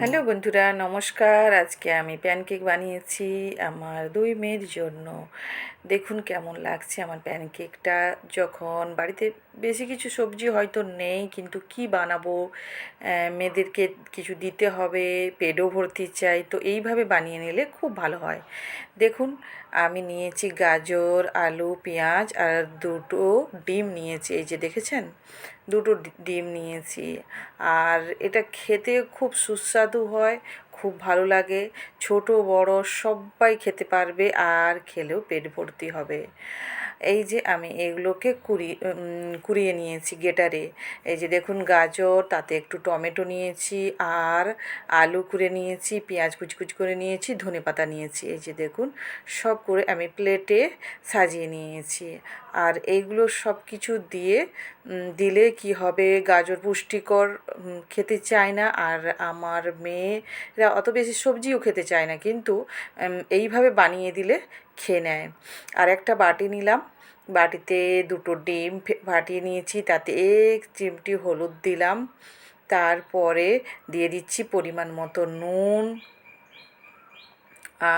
Hello বন্ধুরা, নমস্কার। আজকে আমি প্যানকেক বানিয়েছি আমার দুই মেয়ের জন্য। দেখুন কেমন লাগছে আমার প্যানকেকটা যখন বাড়িতে বেশি কিছু সবজি হয়তো নেই, কিন্তু কি বানাবো? মেয়েদেরকে কিছু দিতে হবে, পেটও ভর্তি চাই, তো এইভাবে বানিয়ে নিলে খুব ভালো হয়। দেখুন, আমি নিয়েছি গাজর, আলু, পেঁয়াজ আর দুটো ডিম নিয়েছি। এই যে দেখেছেন? দুটো ডিম নিয়েছি। আর এটা খেতে খুব সুস্বাদু হয় খুব ভালো লাগে। ছোট বড় সবাই খেতে পারবে আর খেলেও পেট ভর্তি হবে। এই যে আমি এগুলোকে কুড়ি উম, কুড়িয়ে নিয়েছি গেটারে। এই যে দেখুন গাজর তাতে একটু টমেটো নিয়েছি আর আলু কুড়ে নিয়েছি পেঁয়াজ কুচি কুচি করে নিয়েছি ধনে পাতা নিয়েছি। এই যে দেখুন সব করে আমি প্লেটে সাজিয়ে নিয়েছি। আর এইগুলো সব কিছু দিয়ে দিলে কি হবে? গাজর পুষ্টিকর খেতে চায় না। আর আমার মেয়েরা অত বেশি সবজিও খেতে চায় না, কিন্তু এইভাবে বানিয়ে দিলে খেয়ে নেয়। আর একটা বাটি নিলাম। বাটিতে দুটো ডিম ফাটিয়ে নিয়েছি, তাতে এক চিমটি হলুদ দিলাম। তারপরে দিয়ে দিচ্ছি পরিমাণ মতো নুন।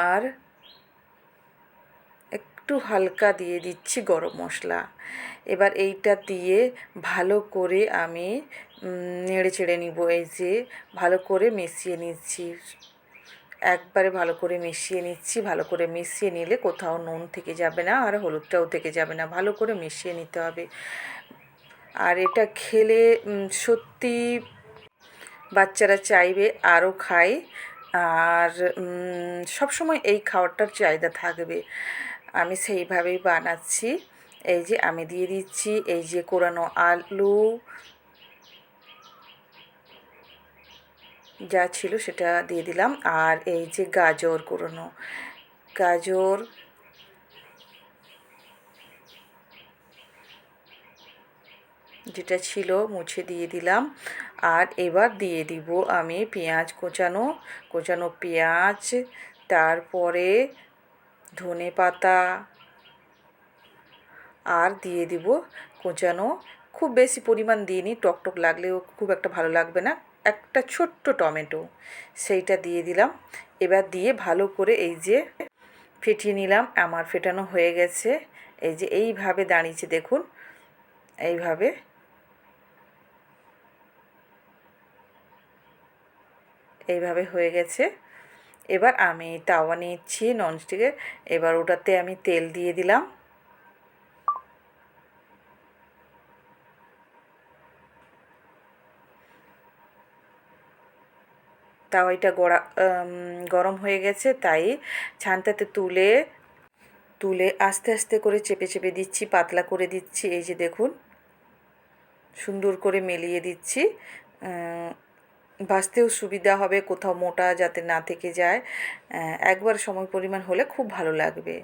আর একটু হালকা দিয়ে দিচ্ছি গরম মশলা। এবার এইটা দিয়ে ভালো করে আমি নেড়ে চেড়ে নিব। এই যে ভালো করে মিশিয়ে নিচ্ছি। একবারে ভালো করে মিশিয়ে নিচ্ছি। ভালো করে মিশিয়ে নিলে কোথাও নুন থেকে যাবে না আর হলুদটাও থেকে যাবে না। ভালো করে মিশিয়ে নিতে হবে। আর এটা খেলে সত্যি বাচ্চারা চাইবে, আরও খায়। আর সবসময় এই খাবারটার চাহিদা থাকবে। আমি সেইভাবেই বানাচ্ছি। এই যে আমি দিয়ে দিচ্ছি, এই যে কোরানো আলু। যা ছিল সেটা দিয়ে দিলাম। আর এই যে গাজর কোরানো, গাজর যেটা ছিল মুছে দিয়ে দিলাম। আর এবার দিয়ে দিব আমি পেঁয়াজ কোচানো কোচানো পেঁয়াজ। তারপরে ধনে পাতা আর দিয়ে দিব কোঁচানো। খুব বেশি পরিমাণ দিইনি, টক টক লাগলেও খুব একটা ভালো লাগবে না। একটা ছোট্ট টমেটো, সেইটা দিয়ে দিলাম। এবার দিয়ে ভালো করে এই যে ফেটিয়ে নিলাম, আমার ফেটানো হয়ে গেছে। এই যে এইভাবে দাঁড়িয়েছে, দেখুন। এইভাবে। এইভাবে হয়ে গেছে। এবার আমি তাওয়া নিচ্ছি ননস্টিকের এবার ওটাতে আমি তেল দিয়ে দিলাম। তাওয়াইটা গড়া গরম হয়ে গেছে, তাই ছানটাতে তুলে তুলে আস্তে আস্তে করে চেপে চেপে দিচ্ছি, পাতলা করে দিচ্ছি, এই যে দেখুন। সুন্দর করে মেলিয়ে দিচ্ছি ভাজতেও সুবিধা হবে কোথাও মোটা যাতে না থেকে যায়। একবার সময় পরিমাণ হলে খুব ভালো লাগবে।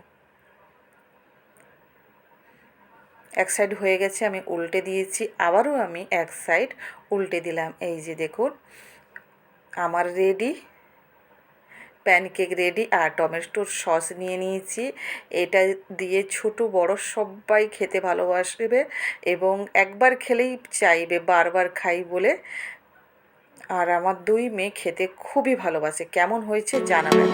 এক সাইড হয়ে গেছে, আমি উল্টে দিয়েছি, আবারও আমি এক সাইড উল্টে দিলাম। এই যে দেখুন, আমার রেডি প্যানকেক রেডি আর টমেটোর সস নিয়ে নিয়েছি। এটা দিয়ে ছোট, বড় সবাই খেতে ভালোবাসবে এবং একবার খেলেই চাইবে, বারবার খাই বলে। আর আমার দুই মেয়ে খেতে খুবই ভালোবাসে। কেমন হয়েছে জানাবেন?